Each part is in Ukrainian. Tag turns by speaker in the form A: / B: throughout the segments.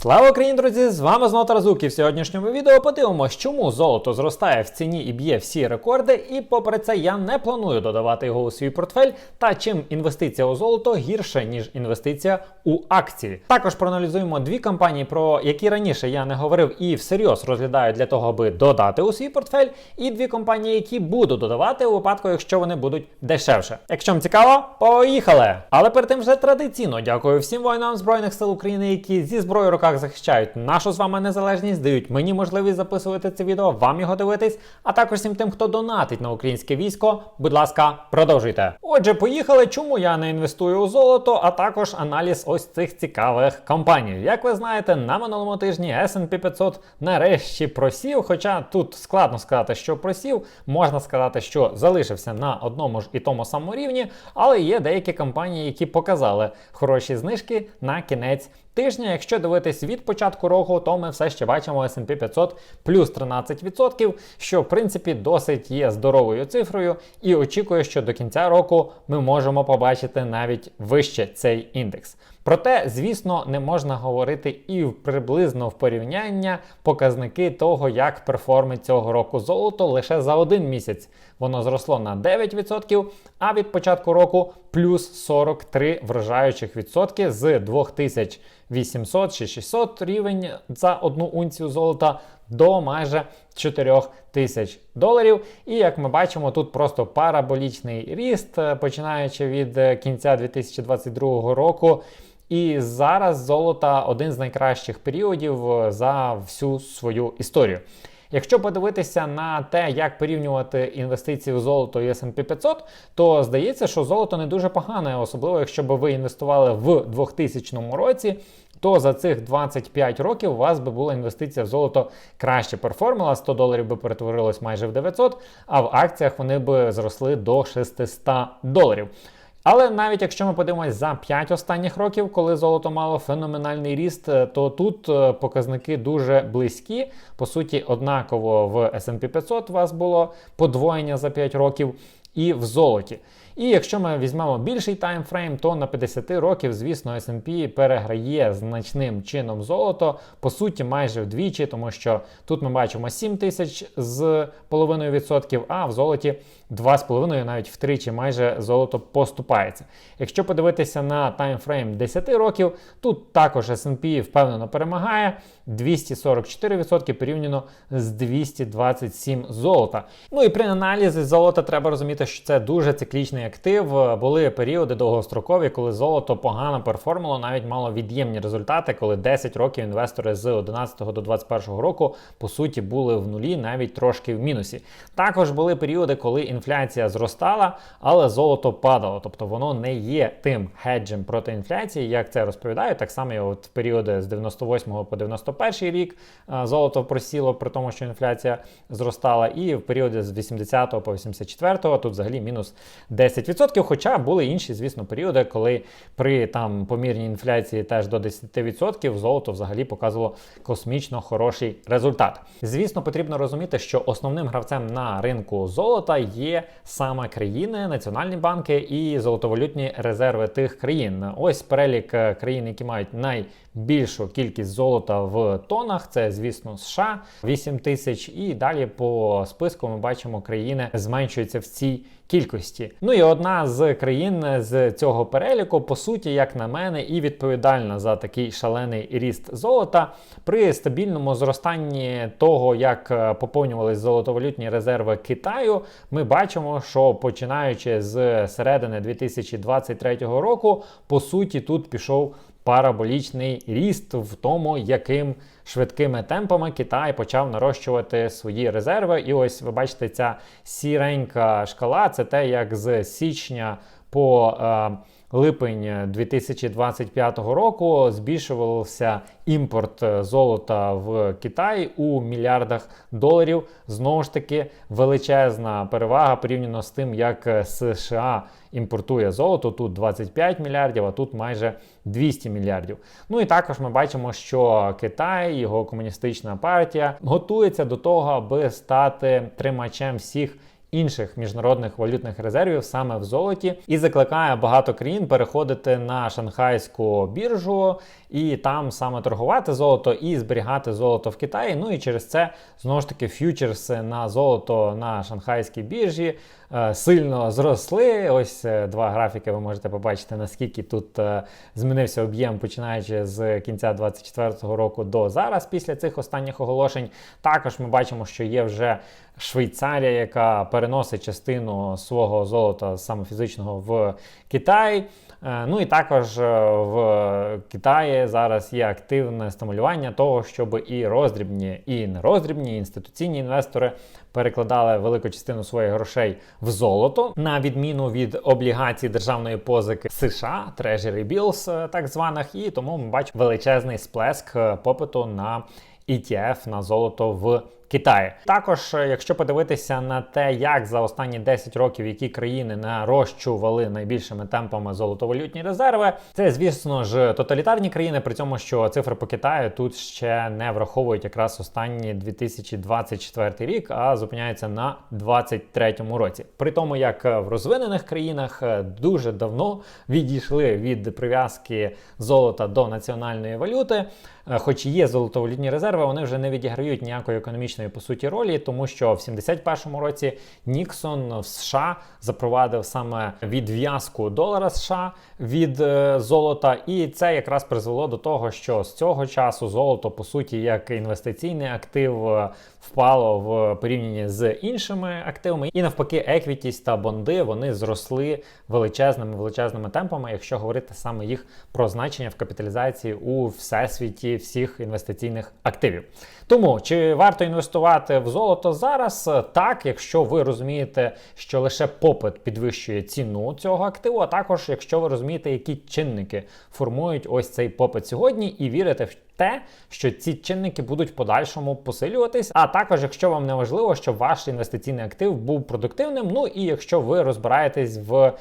A: Слава Україні, друзі! З вами знову Таразук і в сьогоднішньому відео подивимось, чому золото зростає в ціні і б'є всі рекорди. І попри це я не планую додавати його у свій портфель. Та чим інвестиція у золото гірше, ніж інвестиція у акції. Також проаналізуємо дві компанії, про які раніше я не говорив і всерйоз розглядаю для того, аби додати у свій портфель, і дві компанії, які буду додавати у випадку, якщо вони будуть дешевше. Якщо вам цікаво, поїхали! Але перед тим вже традиційно дякую всім воїнам Збройних сил України, які зі зброєю в руках захищають нашу з вами незалежність, дають мені можливість записувати це відео, вам його дивитись, а також всім тим, хто донатить на українське військо. Будь ласка, продовжуйте. Отже, поїхали. Чому я не інвестую у золото, а також аналіз ось цих цікавих компаній. Як ви знаєте, на минулому тижні S&P 500 нарешті просів. Хоча тут складно сказати, що просів, можна сказати, що залишився на одному ж і тому самому рівні, але є деякі компанії, які показали хороші знижки на кінець тижня. Якщо дивитись від початку року, то ми все ще бачимо S&P 500 плюс 13%, що в принципі досить є здоровою цифрою, і очікую, що до кінця року ми можемо побачити навіть вище цей індекс. Проте, звісно, не можна говорити і приблизно в порівняння показники того, як перформить цього року золото лише за один місяць. Воно зросло на 9%, а від початку року плюс 43 вражаючих відсотки з 2800 чи 600 рівень за одну унцію золота до майже 4 тисяч доларів. І як ми бачимо, тут просто параболічний ріст, починаючи від кінця 2022 року. І зараз золото один з найкращих періодів за всю свою історію. Якщо подивитися на те, як порівнювати інвестиції в золото і S&P 500, то здається, що золото не дуже погане, особливо якщо б ви інвестували в 2000 році. То за цих 25 років у вас би була інвестиція в золото краще перформила, 100 доларів би перетворилось майже в 900, а в акціях вони би зросли до 600 доларів. Але навіть якщо ми подивимось за 5 останніх років, коли золото мало феноменальний ріст, е, то тут е, показники дуже близькі. По суті, однаково в S&P 500 у вас було подвоєння за 5 років і в золоті. І якщо ми візьмемо більший таймфрейм, то на 50 років, звісно, S&P переграє значним чином золото, по суті, майже вдвічі, тому що тут ми бачимо 7 тисяч з половиною відсотків, а в золоті 2,5, навіть втричі майже золото поступається. Якщо подивитися на таймфрейм 10 років, тут також S&P впевнено перемагає 244% порівняно з 227 золота. Ну і при аналізі золота треба розуміти, що це дуже циклічний актив. Були періоди довгострокові, коли золото погано перформило, навіть мало від'ємні результати, коли 10 років інвестори з 11 до 21 року по суті були в нулі, навіть трошки в мінусі. Також були періоди, коли інфляція зростала, але золото падало, тобто воно не є тим хеджем проти інфляції, як це розповідають. Так само, от в періоди з 98 по 91 рік золото просіло при тому, що інфляція зростала, і в періоди з 80 по 84 тут взагалі мінус 10%. Хоча були інші, звісно, періоди, коли при там помірній інфляції теж до 10% золото взагалі показувало космічно хороший результат. Звісно, потрібно розуміти, що основним гравцем на ринку золота є саме країни, національні банки і золотовалютні резерви тих країн. Ось перелік е, країн, які мають найбільшу кількість золота в тонах. Це, звісно, США 8 тисяч. І далі по списку ми бачимо, країни зменшуються в цій кількості. Ну і одна з країн з цього переліку, по суті, як на мене, і відповідальна за такий шалений ріст золота при стабільному зростанні того, як е, поповнювалися золотовалютні резерви Китаю, ми бачимо, що починаючи з середини 2023 року, по суті, тут пішов параболічний ріст в тому, яким швидкими темпами Китай почав нарощувати свої резерви. І ось ви бачите, ця сіренька шкала це те, як з січня по. Е, липень 2025 року збільшувався імпорт золота в Китай у мільярдах доларів. Знову ж таки, величезна перевага порівняно з тим, як США імпортує золото. Тут 25 мільярдів, а тут майже 200 мільярдів. Ну і також ми бачимо, що Китай, його комуністична партія, готується до того, аби стати тримачем всіх інших міжнародних валютних резервів саме в золоті і закликає багато країн переходити на шанхайську біржу і там саме торгувати золото і зберігати золото в Китаї. Ну і через це знову ж таки ф'ючерси на золото на шанхайській біржі сильно зросли. Ось е, два графіки. Ви можете побачити, наскільки тут е, змінився об'єм, починаючи з кінця 2024 року до зараз, після цих останніх оголошень. Також ми бачимо, що є вже Швейцарія, яка переносить частину свого золота саме фізичного в Китай. Е, Ну і також е, в Китаї зараз є активне стимулювання того, щоб і роздрібні, і нероздрібні, і інституційні інвестори перекладали велику частину своїх грошей в золото, на відміну від облігацій державної позики США, Treasury Bills е, так званих, і тому ми бачимо величезний сплеск попиту на ETF на золото в Китаї. Також, е, якщо подивитися на те, як за останні 10 років які країни нарощували найбільшими темпами золотовалютні резерви, це звісно ж тоталітарні країни, при цьому що цифри по Китаю тут ще не враховують якраз останні 2024 рік, а зупиняються на 2023 році. При тому, як в розвинених країнах е, дуже давно відійшли від прив'язки золота до національної валюти. Е, Хоч є золотовалютні резерви, вони вже не відіграють ніякої економічної по суті ролі, тому що в 71-му році Ніксон в США запровадив саме відв'язку долара США від е, золота, і це якраз призвело до того, що з цього часу золото по суті як інвестиційний актив е, впало в порівнянні з іншими активами, і навпаки, еквітість та бонди вони зросли величезними величезними темпами, якщо говорити саме їх про значення в капіталізації у всесвіті всіх інвестиційних активів. Тому чи варто інвестувати в золото зараз? Так, якщо ви розумієте, що лише попит підвищує ціну цього активу, а також якщо ви розумієте, які чинники формують ось цей попит сьогодні, і вірите в те, що ці чинники будуть в подальшому посилюватись. А також, якщо вам не важливо, щоб ваш інвестиційний актив був продуктивним, ну і якщо ви розбираєтесь в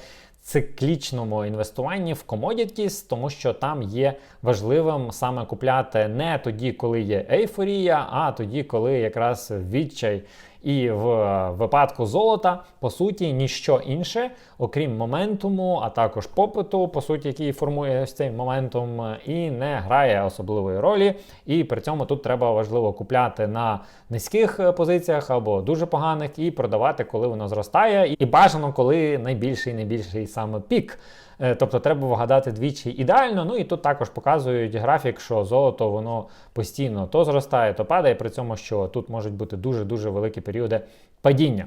A: циклічному інвестуванні в комодітіс, тому що там є важливим саме купляти не тоді, коли є ейфорія, а тоді, коли якраз відчай. І в випадку золота, по суті, ніщо інше, окрім моментуму, а також попиту, по суті, який формує ось цей моментум, і не грає особливої ролі. І при цьому тут треба важливо купляти на низьких е, позиціях або дуже поганих, і продавати, коли воно зростає, і бажано, коли найбільший найбільший саме пік. Е, Тобто треба вгадати двічі ідеально. Ну і тут також показують графік, що золото воно постійно то зростає, то падає, при цьому, що тут можуть бути дуже-дуже великі періоди падіння.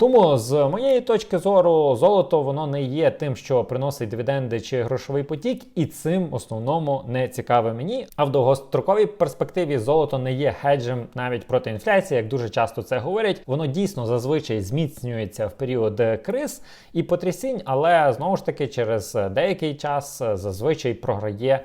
A: Тому з моєї точки зору, золото воно не є тим, що приносить дивіденди чи грошовий потік, і цим основному не цікаве мені. А в довгостроковій перспективі золото не є хеджем навіть проти інфляції, як дуже часто це говорять. Воно дійсно зазвичай зміцнюється в період криз і потрясінь, але знову ж таки через деякий час зазвичай програє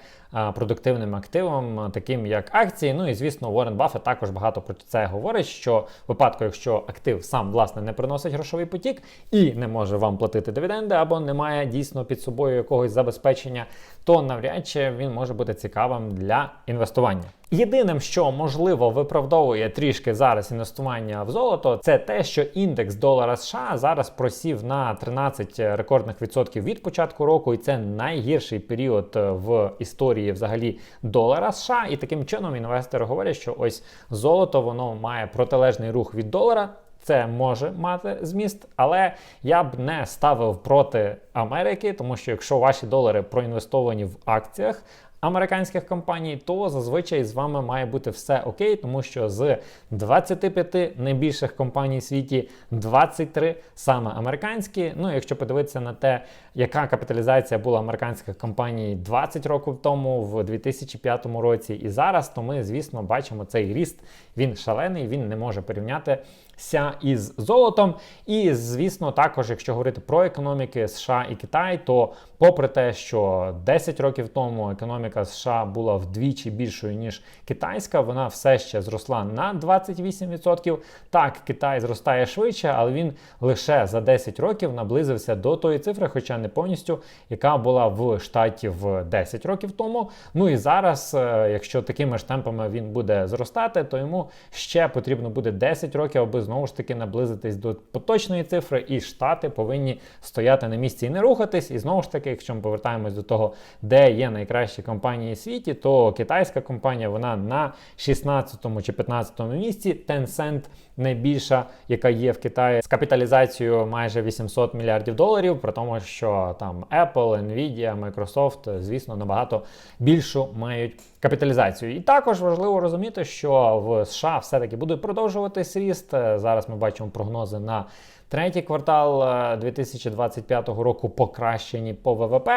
A: продуктивним активам, таким як акції. Ну і звісно, Уоррен Баффет також багато про це говорить. Що випадку, якщо актив сам власне не приносить грошовий потік і не може вам платити дивіденди, або не має дійсно під собою якогось забезпечення, то навряд чи він може бути цікавим для інвестування. Єдиним, що можливо виправдовує трішки зараз інвестування в золото, це те, що індекс долара США зараз просів на 13 рекордних відсотків від початку року, і це найгірший період в історії взагалі долара США. І таким чином інвестори говорять, що ось золото воно має протилежний рух від долара. Це може мати зміст, але я б не ставив проти Америки, тому що якщо ваші долари проінвестовані в акціях, американських компаній, то зазвичай з вами має бути все окей, тому що з 25 найбільших компаній в світі 23 саме американські. Ну, якщо подивитися на те, яка капіталізація була американських компаній 20 років тому, в 2005 році і зараз, то ми, звісно, бачимо цей ріст. Він шалений, він не може порівнятися із золотом. І, звісно, також, якщо говорити про економіки США і Китай, то попри те, що 10 років тому економіка економіка США була вдвічі більшою ніж китайська. Вона все ще зросла на 28%. Так, Китай зростає швидше, але він лише за 10 років наблизився до тої цифри, хоча не повністю, яка була в штаті в 10 років тому. Ну і зараз, е, якщо такими ж темпами він буде зростати, то йому ще потрібно буде 10 років, аби знову ж таки наблизитись до поточної цифри, і штати повинні стояти на місці і не рухатись. І знову ж таки, якщо ми повертаємось до того, де є найкращі компанії в світі, то китайська компанія вона на 16 чи 15 місці. Tencent найбільша, яка є в Китаї, з капіталізацією майже 800 мільярдів доларів, при тому, що там Apple, Nvidia, Microsoft, звісно, набагато більшу мають капіталізацію. І також важливо розуміти, що в США все-таки буде продовжуватись ріст. Е, Зараз ми бачимо прогнози на Третій квартал е, 2025 року покращені по ВВП,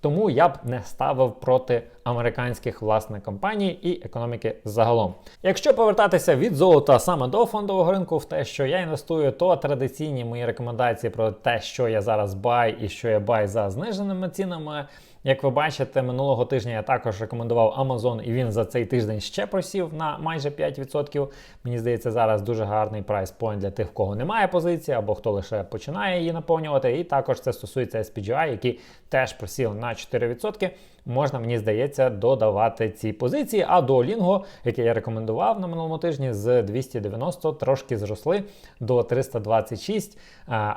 A: тому я б не ставив проти американських власних компаній і економіки загалом. Якщо повертатися від золота саме до фондового ринку, в те, що я інвестую, то традиційні мої рекомендації про те, що я зараз бай і що я бай за зниженими цінами. Як ви бачите, минулого тижня я також рекомендував Amazon, і він за цей тиждень ще просів на майже 5%. Мені здається, зараз дуже гарний прайс-пойнт для тих, в кого немає позиції, або хто лише починає її наповнювати. І також це стосується SPGI, який теж просів на 4%. Можна, мені здається, додавати ці позиції. А до Лінго, який я рекомендував на минулому тижні, з 290 трошки зросли до 326. Е,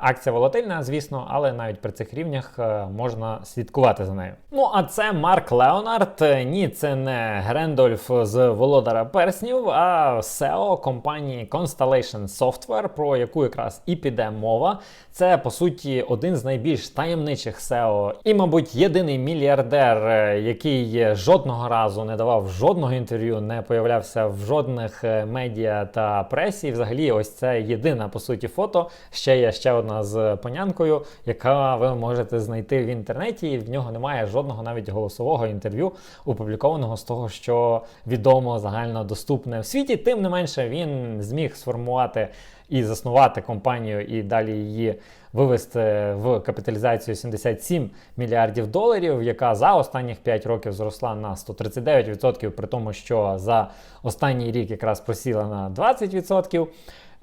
A: Акція волатильна, звісно, але навіть при цих рівнях е, можна слідкувати за нею. Ну а це Марк Леонард. Ні, це не Грендольф з Володара Перснів, а SEO компанії Constellation Software, про яку якраз і піде мова. Це по суті один з найбільш таємничих SEO і, мабуть, єдиний мільярдер, е, який жодного разу не давав жодного інтерв'ю, не появлявся в жодних е, медіа та пресі. І взагалі, ось це єдина по суті фото. Ще є ще одна з панянкою, яка ви можете знайти в інтернеті. І в нього немає жодного навіть голосового інтерв'ю, опублікованого з того, що відомо загально доступне в світі. Тим не менше, він зміг сформувати і заснувати компанію, і далі її вивести в капіталізацію 77 мільярдів доларів, яка за останніх 5 років зросла на 139%, при тому, що за останній рік якраз просіла на 20%.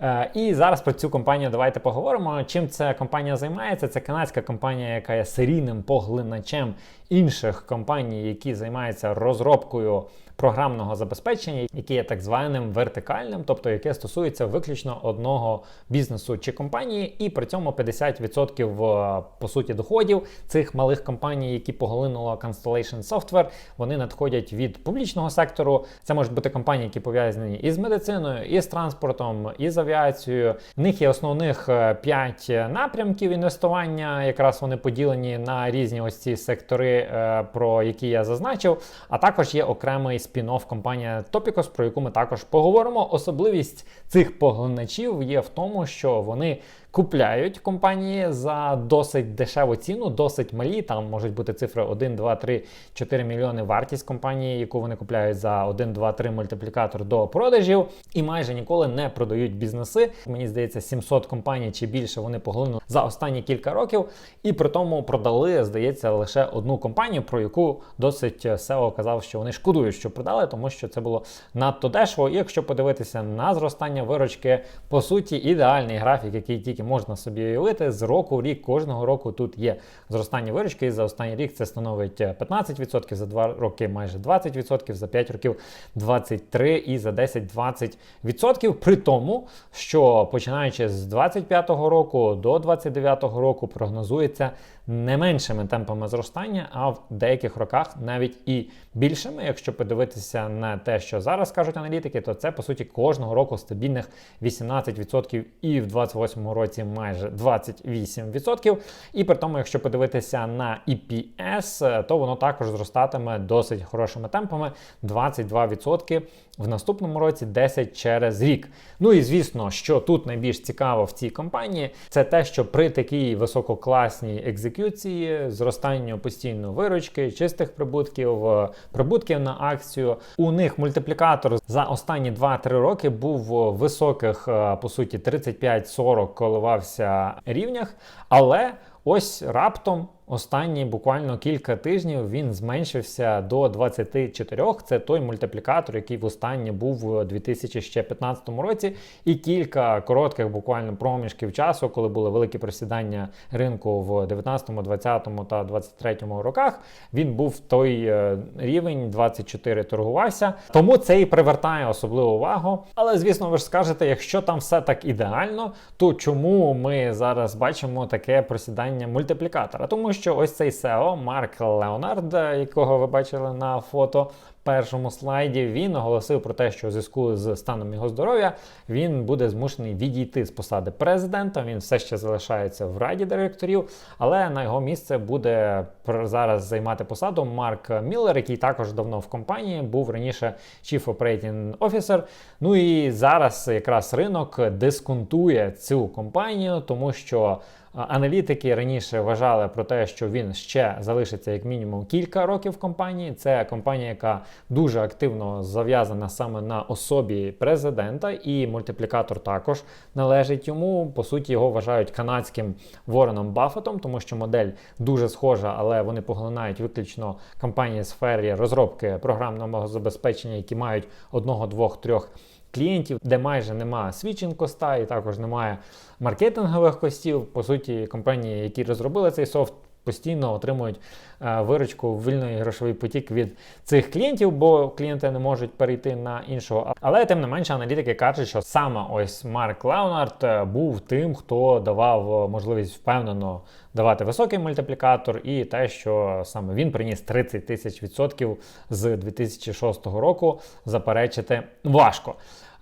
A: Е, І зараз про цю компанію давайте поговоримо. Чим ця компанія займається? Це канадська компанія, яка є серійним поглиначем інших компаній, які займаються розробкою програмного забезпечення, яке є так званим вертикальним, тобто яке стосується виключно одного бізнесу чи компанії, і при цьому 50% е, по суті доходів цих малих компаній, які поглинула Constellation Software, вони надходять від публічного сектору. Це можуть бути компанії, які пов'язані із медициною, із транспортом, із авіацією. В них є основних 5 напрямків інвестування. Якраз вони поділені на різні ось ці сектори, е, про які я зазначив. А також є окремий спін-офф компанія Topicos, про яку ми також поговоримо. Особливість цих поглиначів є в тому, що вони купляють компанії за досить дешеву ціну, досить малі. Там можуть бути цифри 1, 2, 3, 4 мільйони вартість компанії, яку вони купляють за 1, 2, 3 мультиплікатор до продажів, і майже ніколи не продають бізнеси. Мені здається, 700 компаній чи більше вони поглинули за останні кілька років, і при тому продали, здається, лише одну компанію, про яку досить SEO казав, що вони шкодують, що продали, тому що це було надто дешево. І якщо подивитися на зростання виручки, по суті, ідеальний графік, який тільки можна собі уявити, з року в рік кожного року тут є зростання виручки. І за останній рік це становить 15%, за 2 роки майже 20%, за 5 років 23% і за 10 20%. При тому, що починаючи з 25-го року до 29-го року прогнозується не меншими темпами зростання, а в деяких роках навіть і більшими. Якщо подивитися на те, що зараз кажуть аналітики, то це по суті кожного року стабільних 18% і в 28-му році майже 28%. І при тому, якщо подивитися на EPS, то воно також зростатиме досить хорошими темпами 22%. В наступному році 10 через рік. Ну і звісно, що тут найбільш цікаво в цій компанії, це те, що при такій висококласній екзекюції, зростанню постійно виручки, чистих прибутків, е, прибутків на акцію, у них мультиплікатор за останні 2-3 роки був в високих, е, по суті, 35-40 коливався рівнях, але ось раптом останні буквально кілька тижнів він зменшився до 24. Це той мультиплікатор, який востаннє був у 2015 році, і кілька коротких буквально проміжків часу, коли були великі просідання ринку в 19, 20 та 23 роках. Він був той е, рівень 24 торгувався. Тому це і привертає особливу увагу. Але звісно, ви ж скажете, якщо там все так ідеально, то чому ми зараз бачимо таке просідання мультиплікатора? Тому що ось цей SEO Марк Леонард, якого ви бачили на фото. Першому слайді він оголосив про те, що у зв'язку з станом його здоров'я він буде змушений відійти з посади президента. Він все ще залишається в раді директорів, але на його місце буде зараз займати посаду Марк Міллер, який також давно в компанії був раніше Chief Operating Officer. Ну і зараз якраз ринок дисконтує цю компанію, тому що. Аналітики раніше вважали про те, що він ще залишиться як мінімум кілька років в компанії. Це компанія, яка дуже активно зав'язана саме на особі президента, і мультиплікатор також належить йому. По суті, його вважають канадським Вореном Баффетом, тому що модель дуже схожа, але вони поглинають виключно компанії сфері розробки програмного забезпечення, які мають одного, двох, трьох клієнтів, де майже немає свідчень коста і також немає маркетингових костів. По суті, компанії, які розробили цей софт, постійно отримують е, виручку вільний грошовий потік від цих клієнтів, бо клієнти не можуть перейти на іншого. Але тим не менше, аналітики кажуть, що саме ось Марк Леонард е, був тим, хто давав можливість впевнено давати високий мультиплікатор, і те, що саме він приніс 30 тисяч відсотків з 2006 року, заперечити важко.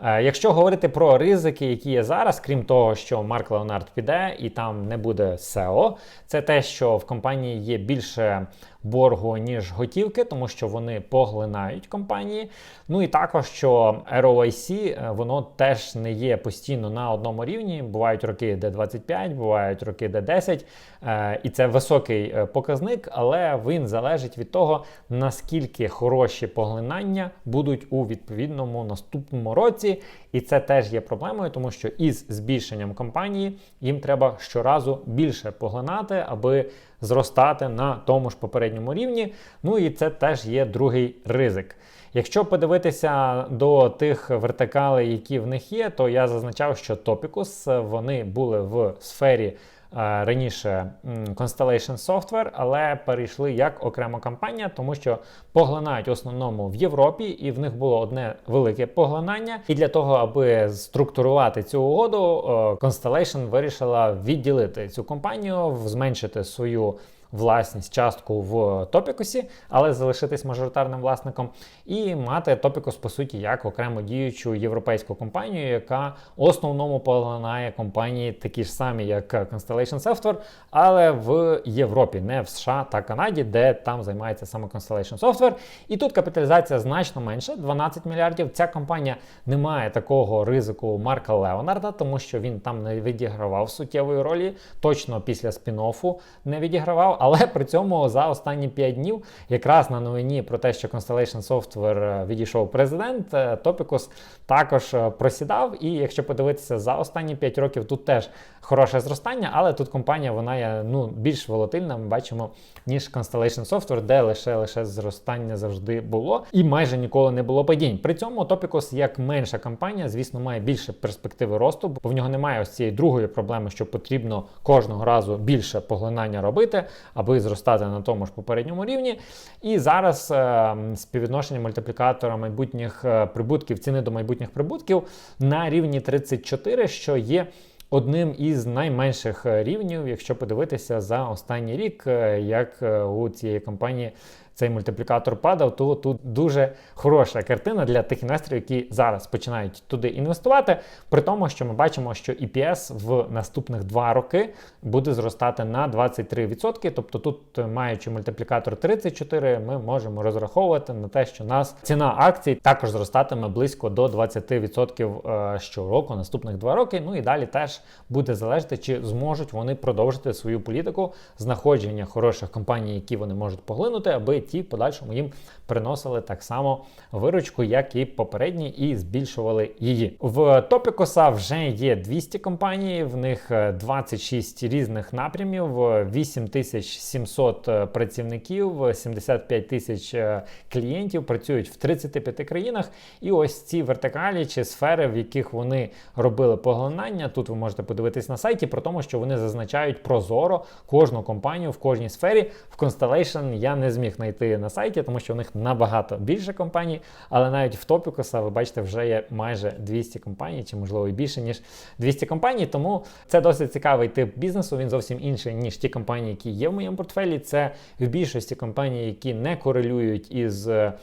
A: Е, якщо говорити про ризики, які є зараз, крім того, що Марк Леонард піде і там не буде SEO, це те, що в компанії є більше боргу, ніж готівки, тому що вони поглинають компанії. Ну і також, що ROIC, е, воно теж не є постійно на одному рівні. Бувають роки, де 25, бувають роки, де 10. Е, і це високий е, показник, але він залежить від того, наскільки хороші поглинання будуть у відповідному наступному році. І це теж є проблемою, тому що із збільшенням компанії їм треба щоразу більше поглинати, аби зростати на тому ж попередньому рівні. Ну і це теж є другий ризик. Якщо подивитися до тих вертикалей, які в них є, то я зазначав, що Topicus вони були в сфері раніше Constellation Software, але перейшли як окрема компанія, тому що поглинають основному в Європі, і в них було одне велике поглинання. І для того, аби структурувати цю угоду, е, Constellation вирішила відділити цю компанію, зменшити свою власність частку в Топікусі, але залишитись мажоритарним власником, і мати Топікус, по суті, як окремо діючу європейську компанію, яка основному поглинає компанії такі ж самі, як Constellation Software, але в Європі, не в США та Канаді, де там займається саме Constellation Software. І тут капіталізація значно менше 12 мільярдів. Ця компанія не має такого ризику Марка Леонарда, тому що він там не відігравав суттєвої ролі, точно після спін-оффу не відігравав. Але при цьому за останні 5 днів, якраз на новині про те, що Constellation Software е, відійшов президент, е, Topicus також е, просідав. І якщо подивитися за останні 5 років, тут теж хороше зростання, але тут компанія вона є ну, більш волатильна, ми бачимо, ніж Constellation Software, де лише лише зростання завжди було, і майже ніколи не було падінь. При цьому Topicus, як менша компанія, звісно, має більше перспективи росту, бо в нього немає ось цієї другої проблеми, що потрібно кожного разу більше поглинання робити аби зростати на тому ж попередньому рівні. І зараз е, співвідношення мультиплікатора майбутніх е, прибутків, ціни до майбутніх прибутків на рівні 34, що є. Одним із найменших е, рівнів, якщо подивитися за останній рік, е, як у цієї компанії цей мультиплікатор падав, то тут дуже хороша картина для тих інвесторів, які зараз починають туди інвестувати. При тому, що ми бачимо, що EPS в наступних два роки буде зростати на 23%. Тобто, тут, маючи мультиплікатор 34, ми можемо розраховувати на те, що нас ціна акцій також зростатиме близько до 20% е, щороку, наступних два роки. Ну і далі теж буде залежати, чи зможуть вони продовжити свою політику знаходження хороших компаній, які вони можуть поглинути, аби ті в подальшому їм приносили так само виручку, як і попередні, і збільшували її. В Топікоса вже є 200 компаній, в них е, 26 різних напрямів, 8700 е, працівників, 75 тисяч е, клієнтів працюють в 35 країнах. І ось ці вертикалі чи сфери, в яких вони робили поглинання. Тут ви можете подивитись на сайті про тому, що вони зазначають прозоро кожну компанію в кожній сфері. В Constellation я не зміг знайти на сайті, тому що в них набагато більше компаній, але навіть в Топікуса ви бачите, вже є майже 200 компаній, чи можливо і більше ніж 200 компаній. Тому це досить цікавий тип бізнесу. Він зовсім інший ніж ті компанії, які є в моєму портфелі. Це в більшості компаній, які не корелюють із. е,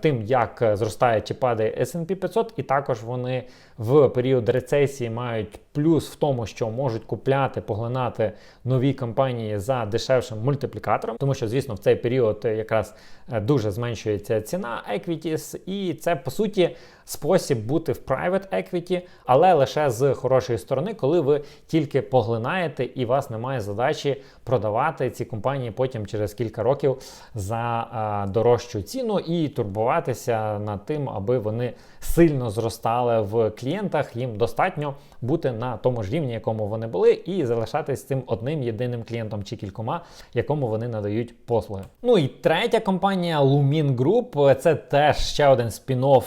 A: Тим, як е, зростає чи падає S&P 500, і також вони в період рецесії мають плюс в тому, що можуть купляти, поглинати нові компанії за дешевшим мультиплікатором, тому що, звісно, в цей період е, якраз е, дуже зменшується ціна equities, і це по суті спосіб бути в private equity, але лише з хорошої сторони, коли ви тільки поглинаєте і у вас немає задачі продавати ці компанії потім через кілька років за дорожчу ціну і турбуватися над тим, аби вони сильно зростали в клієнтах. Їм достатньо бути на тому ж рівні, якому вони були, і залишатись цим одним єдиним клієнтом чи кількома, якому вони надають послуги. Ну і третя компанія Lumin Group, це теж ще один спін-офф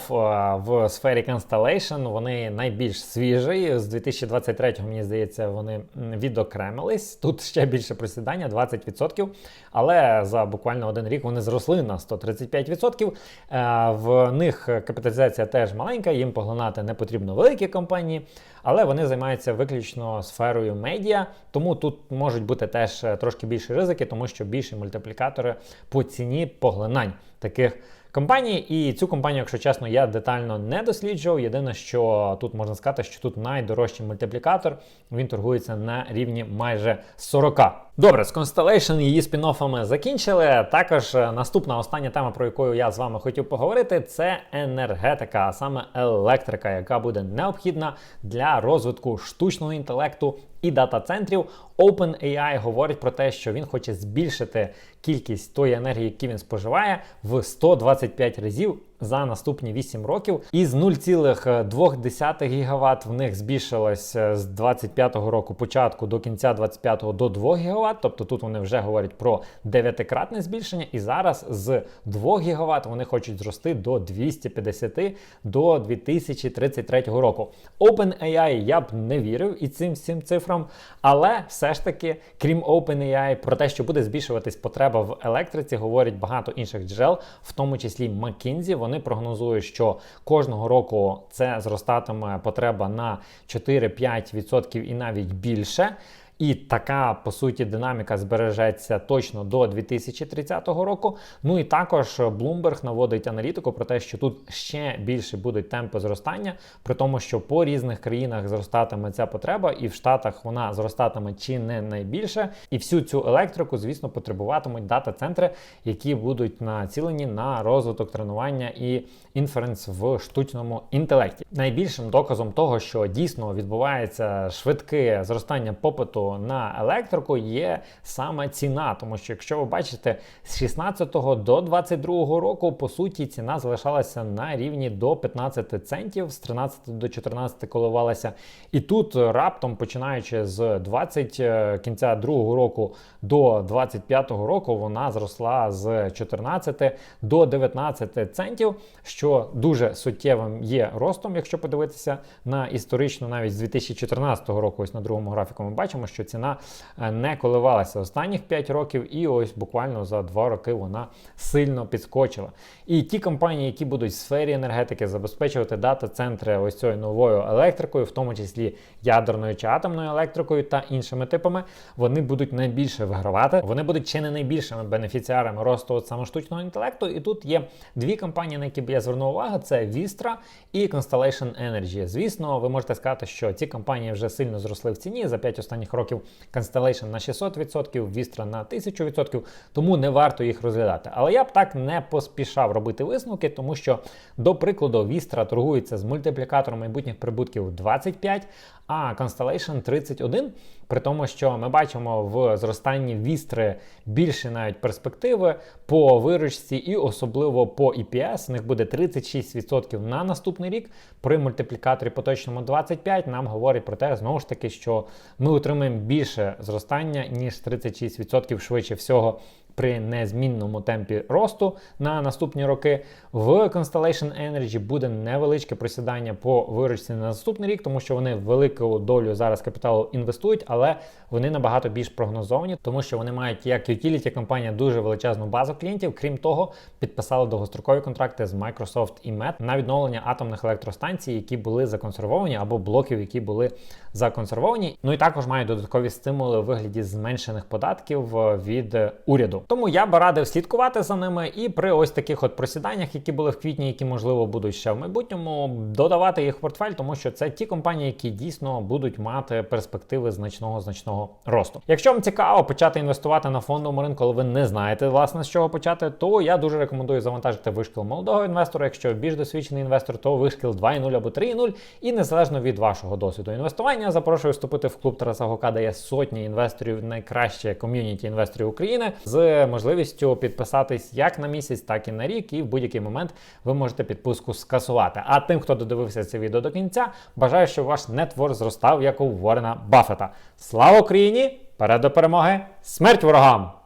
A: в сфері Constellation. Вони найбільш свіжі. З 2023-го, мені здається, вони відокремились. Тут ще більше просідання, 20%. Але за буквально один рік вони зросли на 135%. Е, В них капіталізація теж маленька, їм поглинати не потрібно великі компанії, але вони займаються виключно сферою медіа, тому тут можуть бути теж е, трошки більші ризики, тому що більші мультиплікатори по ціні поглинань таких. Компаній, і цю компанію, якщо чесно, я детально не досліджував. Єдине, що тут можна сказати, що тут найдорожчий мультиплікатор, він торгується на рівні майже 40. Добре, з Constellation її спін-оффами закінчили. Також е, наступна остання тема, про яку я з вами хотів поговорити, це енергетика, а саме електрика, яка буде необхідна для розвитку штучного інтелекту і дата-центрів. OpenAI говорить про те, що він хоче збільшити кількість тої енергії, яку він споживає, в 125 разів за наступні 8 років. Із 0,2 ГВт в них збільшилось е, з 25-го року початку до кінця 25-го до 2 ГВт. Тобто тут вони вже говорять про 9-кратне збільшення, і зараз з 2 ГВт вони хочуть зрости до 250 до 2033 року. OpenAI я б не вірив і цим всім цифрам, але все ж таки, крім OpenAI, про те, що буде збільшуватись потреба в електриці, говорять багато інших джерел, в тому числі McKinsey. Вони прогнозують, що кожного року це зростатиме потреба на 4-5% і навіть більше. І така по суті динаміка збережеться точно до 2030 року. Ну і також Bloomberg наводить аналітику про те, що тут ще більше будуть темпи зростання, при тому, що по різних країнах зростатиме ця потреба, і в Штатах вона зростатиме чи не найбільше. І всю цю електрику, звісно, потребуватимуть дата-центри, які будуть націлені на розвиток тренування і інференс в штучному інтелекті. Найбільшим доказом того, що дійсно відбувається швидке зростання попиту на електрику є саме ціна, тому що якщо ви бачите, з 16 до 22 року по суті ціна залишалася на рівні до 15 центів, з 13 до 14 коливалася. І тут раптом, починаючи з 20 е, кінця другого року до 25 року, вона зросла з 14 до 19 центів, що дуже суттєвим є ростом, якщо подивитися на історично, навіть з 2014 року, ось на другому графіку, ми бачимо, що ціна е, не коливалася останніх 5 років, і ось буквально за 2 роки вона сильно підскочила. І ті компанії, які будуть в сфері енергетики забезпечувати дата-центри ось цією новою електрикою, в тому числі ядерною чи атомною електрикою та іншими типами, вони будуть найбільше вигравати. Вони будуть чи не найбільшими бенефіціарами росту от саме штучного інтелекту. І тут є дві компанії, на які б я звернув увагу: це Vistra і Constellation Energy. Звісно, ви можете сказати, що ці компанії вже сильно зросли в ціні за 5 останніх років. Constellation на 600%, Vistra на 1000%, тому не варто їх розглядати. Але я б так не поспішав робити висновки, тому що, до прикладу, Vistra торгується з мультиплікатором майбутніх прибутків 25, а Constellation 31. При тому, що ми бачимо в зростанні вістри більше навіть перспективи по виручці, і особливо по EPS. У них буде 36% на наступний рік. При мультиплікаторі поточному 25 нам говорить про те, знову ж таки, що ми отримаємо більше зростання ніж 36% швидше всього при незмінному темпі росту на наступні роки. В Constellation Energy буде невеличке просідання по виручці на наступний рік, тому що вони велику долю зараз капіталу інвестують, але вони набагато більш прогнозовані, тому що вони мають як utility компанія дуже величезну базу клієнтів. Крім того, підписали довгострокові контракти з Microsoft і Met на відновлення атомних електростанцій, які були законсервовані, або блоків, які були законсервовані. Ну і також мають додаткові стимули у вигляді зменшених податків е, від уряду. Тому я би радив слідкувати за ними і при ось таких от просіданнях, які були в квітні, які можливо будуть ще в майбутньому, додавати їх в портфель, тому що це ті компанії, які дійсно будуть мати перспективи значного значного росту. Якщо вам цікаво почати інвестувати на фондовому ринку, але ви не знаєте власне з чого почати, то я дуже рекомендую завантажити вишкіл молодого інвестора. Якщо більш досвідчений інвестор, то вишкіл 2.0 або 3.0. І незалежно від вашого досвіду інвестування, запрошую вступити в клуб Тараса Гока, де є сотні інвесторів, найкраще ком'юніті інвесторів України з можливістю підписатись як на місяць, так і на рік, і в будь-який момент ви можете підписку скасувати. А тим, хто додивився це відео до кінця, бажаю, щоб ваш нетворк зростав, як у Ворена Баффета. Слава Україні! Перед до перемоги! Смерть ворогам!